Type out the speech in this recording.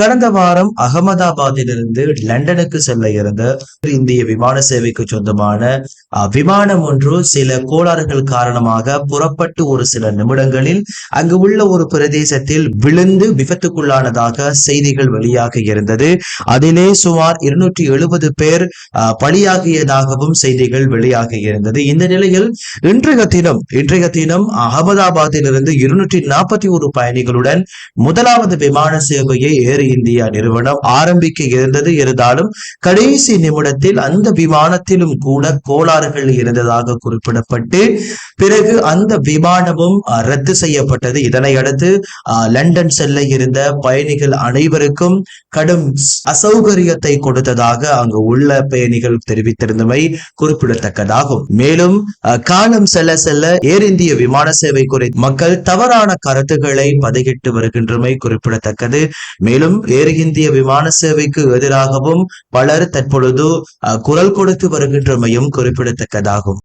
கடந்த வாரம் அகமதாபாத்திலிருந்து லண்டனுக்கு செல்ல இருந்த இந்திய விமான சேவைக்கு சொந்தமான விமானம் ஒன்று சில கோளாறுகள் காரணமாக புறப்பட்டு ஒரு சில நிமிடங்களில் அங்கு உள்ள ஒரு பிரதேசத்தில் விழுந்து விபத்துக்குள்ளானதாக செய்திகள் வெளியாக இருந்தது. அதிலே சுமார் இருநூற்றி எழுபது பேர் பலியாகியதாகவும் செய்திகள் வெளியாக இருந்தது. இந்த நிலையில் இன்றைய தினம் இன்றைய தினம் அகமதாபாத்திலிருந்து இருநூற்றி நாற்பத்தி ஒரு பயணிகளுடன் முதலாவது விமான சேவையை ஏறி இந்தியா நிறுவனம் ஆரம்பிக்க இருந்தது இருந்தாலும் கடைசி நிமிடத்தில் அந்த விமானத்திலும் கூட கோளாறுகள் இருந்ததாக குறிப்பிடப்பட்டு பிறகு அந்த விமானமும் ரத்து செய்யப்பட்டது. இதனை அடுத்து லண்டன் செல்ல இருந்த பயணிகள் அனைவருக்கும் கடும் அசௌகரியத்தை கொடுத்ததாக அங்கு உள்ள பயணிகள் தெரிவித்திருந்தமை குறிப்பிடத்தக்கதாகும். மேலும் காலம் செல்ல செல்ல ஏர் இந்திய விமான சேவை குறித்து மக்கள் தவறான கருத்துக்களை பதிகிட்டு வருகின்றமை குறிப்பிடத்தக்கது. மேலும் ஏர் இந்திய விமான சேவைக்கு எதிராகவும் பலர் தற்பொழுது குரல் கொடுத்து வருகின்றமையும் குறிப்பிடத்தக்கதாகும்.